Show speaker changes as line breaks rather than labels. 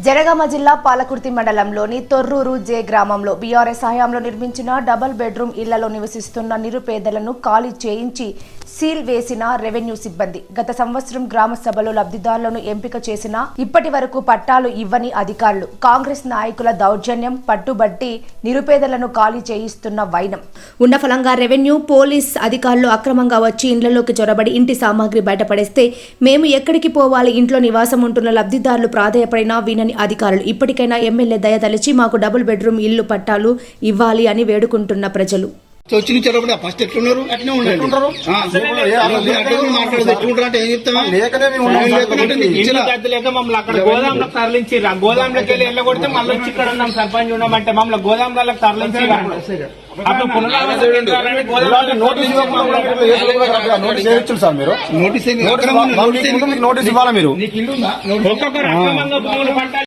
జనగామ జిల్లా పాలకుర్తి మండలంలోని తొర్రూరు జే గ్రామంలో బీఆర్ఎస్ హయాంలో నిర్మించిన డబల్ బెడ్రూమ్ ఇళ్ళలో నివసిస్తున్న నిరుపేదలను ఖాళీ చేయించి సీల్ వేసిన రెవెన్యూ సిబ్బంది. గత సంవత్సరం గ్రామ సభలో లబ్ధిదారులను ఎంపిక చేసిన ఇప్పటి వరకు పట్టాలు ఇవ్వని అధికారులు. కాంగ్రెస్ నాయకుల దౌర్జన్యం పట్టుబట్టి నిరుపేదలను ఖాళీ చేయిస్తున్న వైనం. ఉన్న ఫలంగా రెవెన్యూ పోలీస్ అధికారులు అక్రమంగా వచ్చి ఇండ్లలోకి చొరబడి ఇంటి సామాగ్రి బయటపడేస్తే మేము ఎక్కడికి పోవాలి? ఇంట్లో నివాసం ఉంటున్న లబ్ధిదారులు ప్రాధాయపడినా వినని అధికారులు. ఇప్పటికైనా ఎమ్మెల్యే దయ తలిచి మాకు డబుల్ బెడ్రూమ్ ఇల్లు పట్టాలు ఇవ్వాలి అని వేడుకుంటున్న ప్రజలు.
సో వచ్చి నుంచి చొరబడి ఫస్ట్ ఎట్లున్నారు? అట్లే ఉండండి. మాట్లాడదు ఎట్లుంటారు అంటే ఏం
గోదాంలకు తరలించి గోదాంలోకి వెళ్ళి వెళ్ళగొడితే మళ్ళీ వచ్చి ఇక్కడ ఉన్నాం సర్పంచ్ ఉన్నామంటే మమ్మల్ని గోదాంలకు తరలించి
నోటీస్ ఇవ్వాలి. మీరు?
ఒక్కొక్కరు